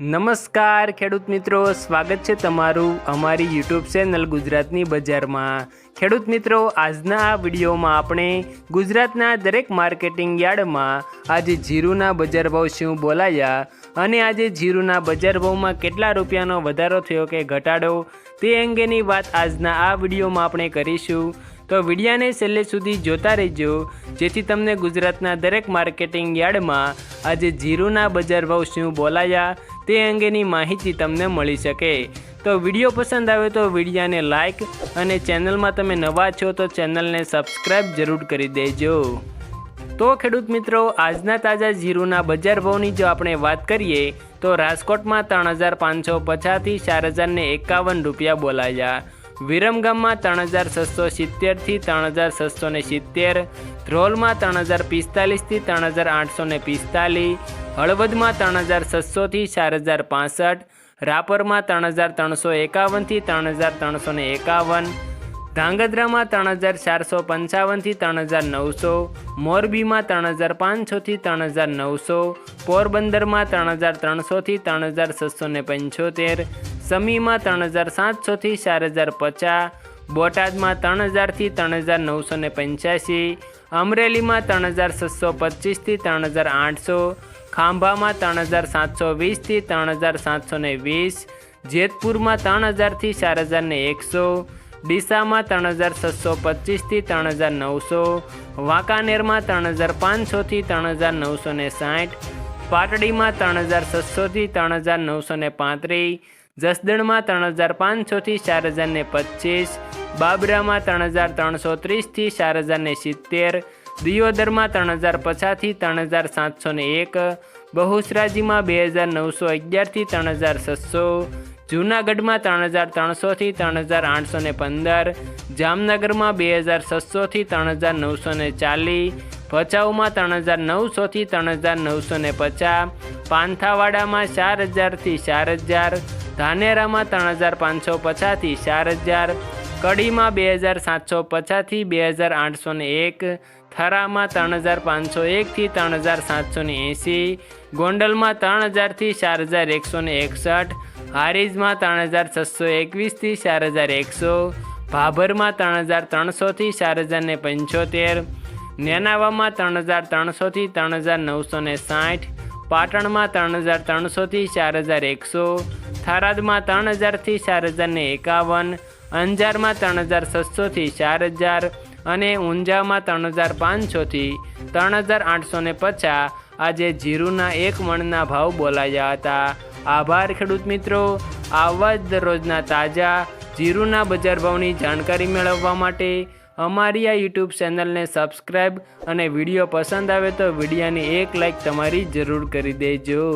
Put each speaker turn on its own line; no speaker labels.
નમસ્કાર, ખેડૂત મિત્રો. સ્વાગત છે તમારું અમારી યુટ્યુબ ચેનલ ગુજરાતની બજારમાં. ખેડૂત મિત્રો, આજના આ વિડીયોમાં આપણે ગુજરાતના દરેક માર્કેટિંગ યાર્ડમાં આજે જીરુના બજાર ભાવ શું બોલાયા અને આજે જીરુના બજાર ભાવમાં કેટલા રૂપિયાનો વધારો થયો કે ઘટાડો તે અંગેની વાત આજના આ વિડીયોમાં આપણે કરીશું. તો વિડીયાને છેલ્લે સુધી જોતા રહેજો, જેથી તમને ગુજરાતના દરેક માર્કેટિંગ યાર્ડમાં આજે જીરુના બજાર ભાવ શું બોલાયા તે અંગેની માહિતી તમને મળી શકે. તો વીડિયો પસંદ આવે તો વિડીયાને લાઇક અને ચેનલમાં તમે નવા છો તો ચેનલને સબસ્ક્રાઈબ જરૂર કરી દેજો. તો ખેડૂત મિત્રો, આજના તાજા જીરુના બજાર ભાવની જો આપણે વાત કરીએ, તો રાજકોટમાં ત્રણ હજાર પાંચસો પચાસથી ચાર હજારને એકાવન રૂપિયા બોલાયા. વિરમગામમાં ત્રણ હજાર છસો સિત્તેરથી ત્રણ હજાર છસો સિત્તેર. ધ્રોલમાં ત્રણ હજાર પિસ્તાલીસથી ત્રણ હજાર આઠસો ને પિસ્તાલીસ. હળવદમાં ત્રણ હજાર છસોથી ચાર હજાર પાસઠ રાપરમાં ત્રણ હજાર ત્રણસો એકાવનથી ત્રણ હજાર ત્રણસો ને એકાવન ધાંગધ્રામાં ત્રણ હજાર ચારસો પંચાવનથી ત્રણ હજાર નવસો મોરબીમાં ત્રણ હજાર પાંચસોથી ત્રણ હજાર નવસો પોરબંદરમાં ત્રણ હજાર ત્રણસોથી ત્રણ હજાર છસો ને પંચોતેર સમીમાં ત્રણ હજાર સાતસોથી ચાર હજાર પચાસ બોટાદમાં ત્રણ હજારથી ત્રણ હજાર નવસો ને પંચ્યાસી અમરેલીમાં ત્રણ હજાર છસો પચીસથી ત્રણ હજાર આઠસો ખાંભામાં ત્રણ હજાર સાતસો વીસથી ત્રણ હજાર સાતસો ને વીસ જેતપુરમાં ત્રણ હજારથી ચાર હજાર એકસો ડીસામાં ત્રણ હજાર છસો પચીસથી ત્રણ હજાર નવસો વાંકાનેરમાં ત્રણ હજાર પાંચસોથી ત્રણ હજાર નવસો ને સાઠ પાટડીમાં ત્રણ હજાર છસોથી ત્રણ હજાર નવસો ને પાંત્રીસ જસદણમાં ત્રણ હજાર પાંચસોથી ચાર હજાર ને પચીસ બાબરામાં ત્રણ હજાર ત્રણસો ત્રીસથી ચાર હજાર ને સિત્તેર દિયોદરમાં ત્રણ હજાર પચાસથી ત્રણ હજાર સાતસો ને એક, બહુસરાજીમાં બે હજાર નવસો અગિયારથી ત્રણ હજાર છસો, જૂનાગઢમાં ત્રણ હજાર ત્રણસોથી ત્રણ હજાર આઠસો ને પંદર, જામનગરમાં બે હજાર છસોથી ત્રણ હજાર નવસો ને ચાલીસ ભચાઉમાં ત્રણ હજાર નવસોથી ત્રણ હજાર નવસો ને પચાસ, પાંથાવાડામાં ચાર હજારથી ચાર હજાર, ધાનેરામાં ત્રણ હજાર પાંચસો પચાસથી ચાર હજાર કડીમાં બે હજાર સાતસો પચાસથી બે હજાર આઠસો ને એક, થરામાં ત્રણ હજાર પાંચસો એકથી ત્રણ હજાર સાતસો ને એંસી, ગોંડલમાં ત્રણ હજારથી ચાર હજાર એકસો ને એકસઠ, હારીજમાં ત્રણ હજાર છસો એકવીસથી ચાર હજાર એકસો, ભાભરમાં ત્રણ હજાર ત્રણસોથી ચાર હજાર ને પંચોતેર, નેનાવામાં ત્રણ હજાર ત્રણસોથી ત્રણ હજાર નવસો ને સાઠ, પાટણમાં ત્રણ હજાર ત્રણસોથી ચાર હજાર એકસો, થરાદમાં ત્રણ હજારથી ચાર હજાર ને એકાવન અંજારમાં ત્રણ હજાર છસોથી ચાર હજાર અને ઊંઝામાં ત્રણ હજાર પાંચસોથી ત્રણ હજાર આઠસો ને પચાસ. આજે જીરુના એક મણના ભાવ બોલાયા હતા. આભાર, ખેડૂત મિત્રો. આવા જ દરરોજના તાજા જીરુના બજાર ભાવની જાણકારી મેળવવા માટે અમારી આ યુટ્યુબ ચેનલને સબસ્ક્રાઈબ અને વીડિયો પસંદ આવે તો વિડીયાની એક લાઈક તમારી જરૂર કરી દેજો.